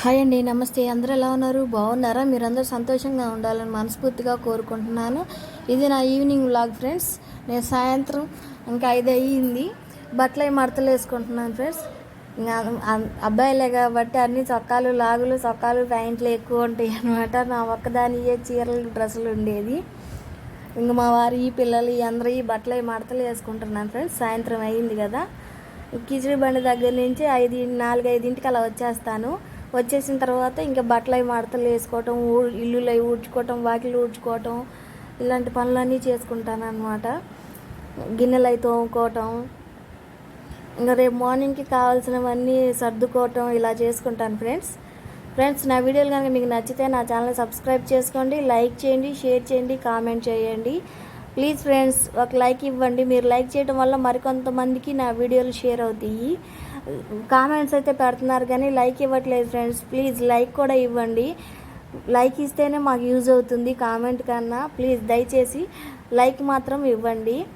Hi అండి నమస్తే. అందరూ ఎలా ఉన్నారు? బాగున్నారా? మీరందరూ సంతోషంగా ఉండాలని మనస్ఫూర్తిగా కోరుకుంటున్నాను. ఇది నా ఈవినింగ్ వ్లాగ్ ఫ్రెండ్స్. నేను సాయంత్రం ఇంకా ఐదు అయ్యింది బట్టలు మడతలు వేసుకుంటున్నాను ఫ్రెండ్స్. అబ్బాయిలే కాబట్టి అన్ని చొక్కాలు లాగులు చొక్కాలు ప్యాంట్లు ఎక్కువ ఉంటాయి అనమాట నా ఒక్కదాని ఏ చీరలు డ్రెస్సులు ఉండేది. ఇంక మా వారు ఈ పిల్లలు ఈ అందరూ ఈ బట్టలు మడతలు వేసుకుంటున్నాను ఫ్రెండ్స్. సాయంత్రం అయ్యింది కదా. కిచిడి బండి దగ్గర నుంచి ఐదు నాలుగు ఐదింటికి అలా వచ్చేస్తాను. వచ్చేసిన తర్వాత ఇంకా బట్టలు అవి మడతలు వేసుకోవటం ఊ- ఇల్లులు అవి ఊడ్చుకోవటం వాకిలు ఊడ్చుకోవటం ఇలాంటి పనులన్నీ చేసుకుంటాను అనమాట గిన్నెలు అవి తోముకోవటం ఇంకా రేపు మార్నింగ్కి కావాల్సినవన్నీ సర్దుకోవటం ఇలా చేసుకుంటాను ఫ్రెండ్స్. ఫ్రెండ్స్ నా వీడియోలు కనుక మీకు నచ్చితే నా ఛానల్ సబ్స్క్రైబ్ చేసుకోండి లైక్ చేయండి షేర్ చేయండి కామెంట్ చేయండి. ప్లీజ్ ఫ్రెండ్స్ ఒక లైక్ ఇవ్వండి. మీరు లైక్ చేయడం వల్ల మరికొంతమందికి నా వీడియోలు షేర్ అవుతాయి. కామెంట్స్ అయితే పెడుతున్నారు కానీ లైక్ ఇవ్వట్లేదు ఫ్రెండ్స్. ప్లీజ్ లైక్ కూడా ఇవ్వండి. లైక్ ఇస్తేనే మాకు యూజ్ అవుతుంది కామెంట్ కన్నా. ప్లీజ్ దయచేసి లైక్ మాత్రం ఇవ్వండి.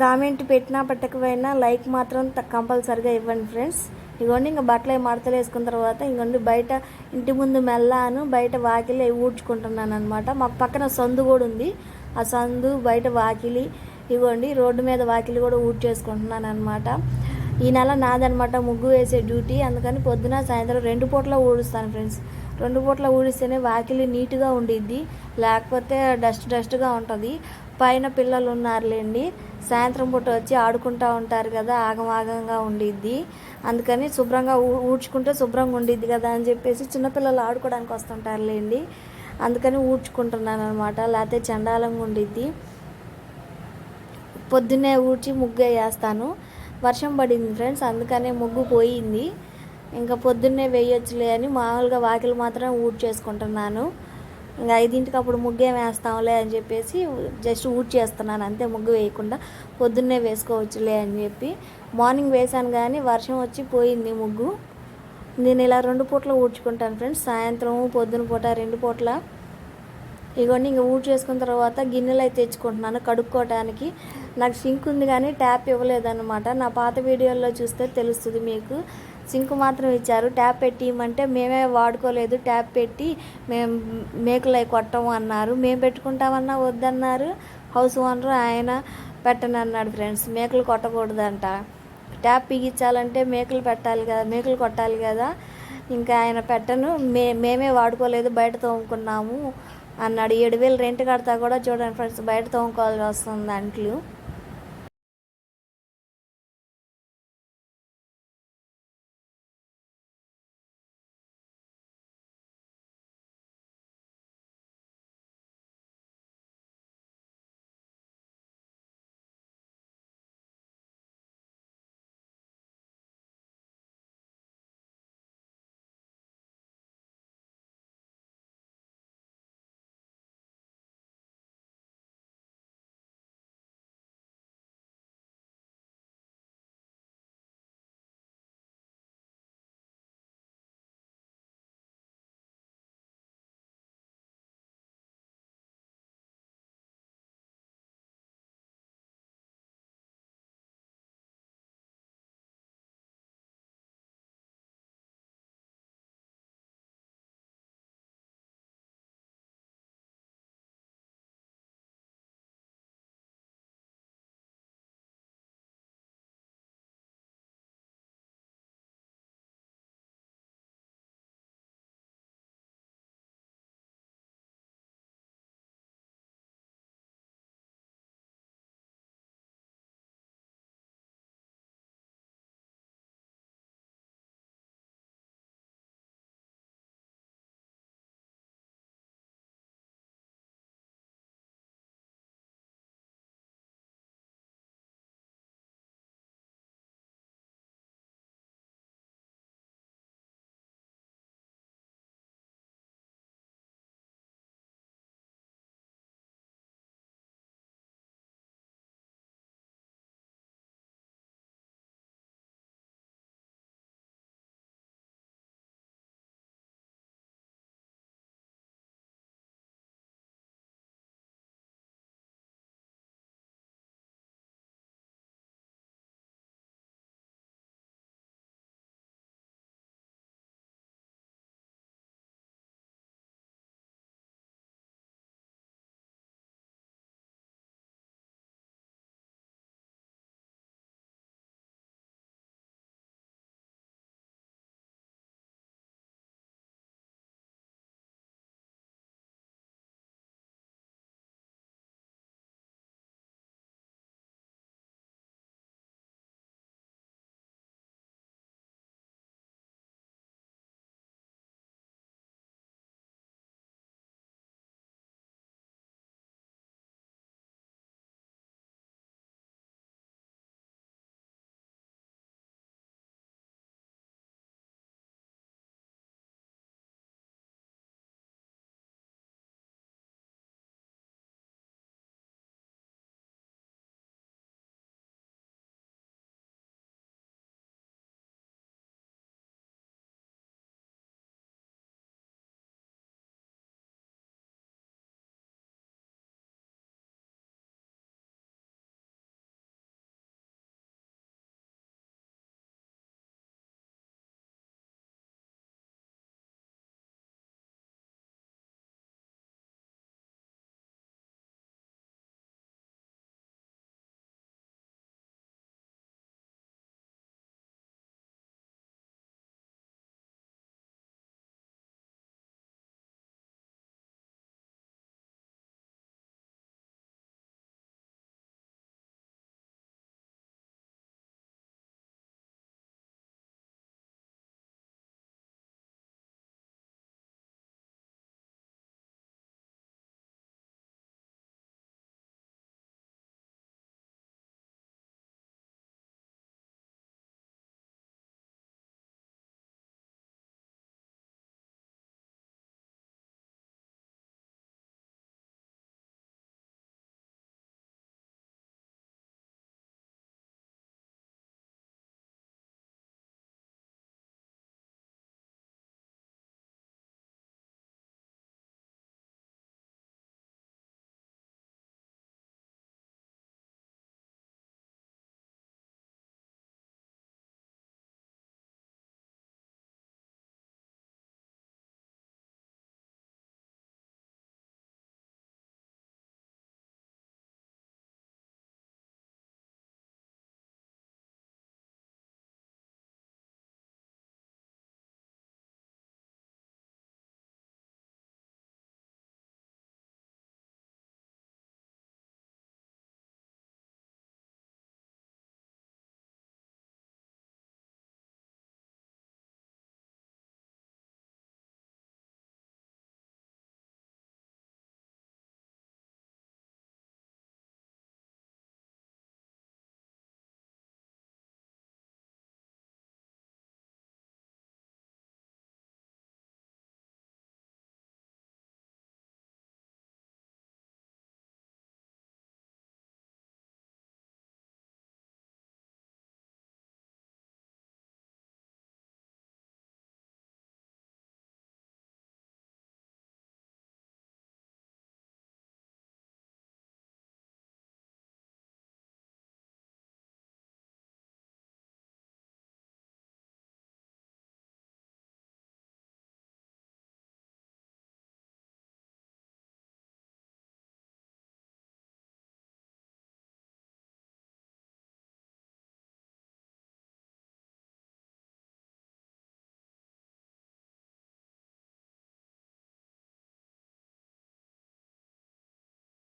కామెంట్ పెట్టినా పెట్టకపోయినా లైక్ మాత్రం త- కంపల్సరిగా ఇవ్వండి ఫ్రెండ్స్. ఇగోండి ఇంకా బట్టలు మడతలు వేసుకున్న తర్వాత ఇంకోండి బయట ఇంటి ముందు మెల్లాను బయట వాకిలి ఊడ్చుకుంటున్నాను అనమాట మాకు పక్కన సందు కూడా ఉంది. ఆ సందు బయట వాకిలి ఇగోండి రోడ్డు మీద వాకిలి కూడా ఊడ్చేసుకుంటున్నాను అనమాట ఈ నెల నాదనమాట ముగ్గు వేసే డ్యూటీ. అందుకని పొద్దున సాయంత్రం రెండు పూట్ల ఊడుస్తాను ఫ్రెండ్స్. రెండు పూట్ల ఊడిస్తేనే వాకిలి నీట్గా ఉండిద్ది. లేకపోతే డస్ట్ డస్ట్గా ఉంటుంది. పైన పిల్లలు ఉన్నారులేండి సాయంత్రం పూట వచ్చి ఆడుకుంటూ ఉంటారు కదా ఆగమాగంగా ఉండిద్ది. అందుకని శుభ్రంగా ఊ- ఊడ్చుకుంటే శుభ్రంగా ఉండిద్ది కదా అని చెప్పేసి చిన్నపిల్లలు ఆడుకోవడానికి వస్తుంటారులేండి. అందుకని ఊడ్చుకుంటున్నాను అనమాట లేకపోతే చండాలంగా ఉండిద్ది. పొద్దున్నే ఊడ్చి ముగ్గు వేస్తాను వర్షం పడింది ఫ్రెండ్స్ అందుకనే ముగ్గు పోయింది. ఇంకా పొద్దున్నే వేయొచ్చులే అని మామూలుగా వాకిలు మాత్రం ఊడ్చేసుకుంటున్నాను ఇంకా ఐదింటికి అప్పుడు ముగ్గు ఏం వేస్తాంలే అని చెప్పేసి జస్ట్ ఊడ్చేస్తున్నాను అంతే ముగ్గు వేయకుండా పొద్దున్నే వేసుకోవచ్చులే అని చెప్పి. మార్నింగ్ వేశాను కానీ వర్షం వచ్చి పోయింది ముగ్గు. నేను ఇలా రెండు పూట్ల ఊడ్చుకుంటాను ఫ్రెండ్స్ సాయంత్రం పొద్దున పూట రెండు పూట్ల. ఇగోండి ఇంకా ఊడ్ చేసుకున్న తర్వాత గిన్నెలు అయితే తెచ్చుకుంటున్నాను కడుక్కోవటానికి నాకు సింక్ ఉంది కానీ ట్యాప్ ఇవ్వలేదన్నమాట. నా పాత వీడియోల్లో చూస్తే తెలుస్తుంది మీకు. సింక్ మాత్రం ఇచ్చారు. ట్యాప్ పెట్టి ఇమ్మంటే మేమే వాడుకోలేదు. ట్యాప్ పెట్టి మేము మేకులు అవి కొట్టము అన్నారు. మేము పెట్టుకుంటామన్నా వద్దన్నారు. హౌస్ ఓనర్ ఆయన పెట్టను అన్నాడు ఫ్రెండ్స్. మేకలు కొట్టకూడదంట. ట్యాప్ బిగించాలంటే మేకలు పెట్టాలి కదా మేకలు కొట్టాలి కదా. ఇంకా ఆయన పెట్టను. మే మేమే వాడుకోలేదు. బయట తోముకున్నాము అన్నాడు. ఏడు వేలు రెంట్ కడతా కూడా చూడండి ఫ్రెండ్స్. బయట తోముకోవాల్సి వస్తుంది అంట్లు.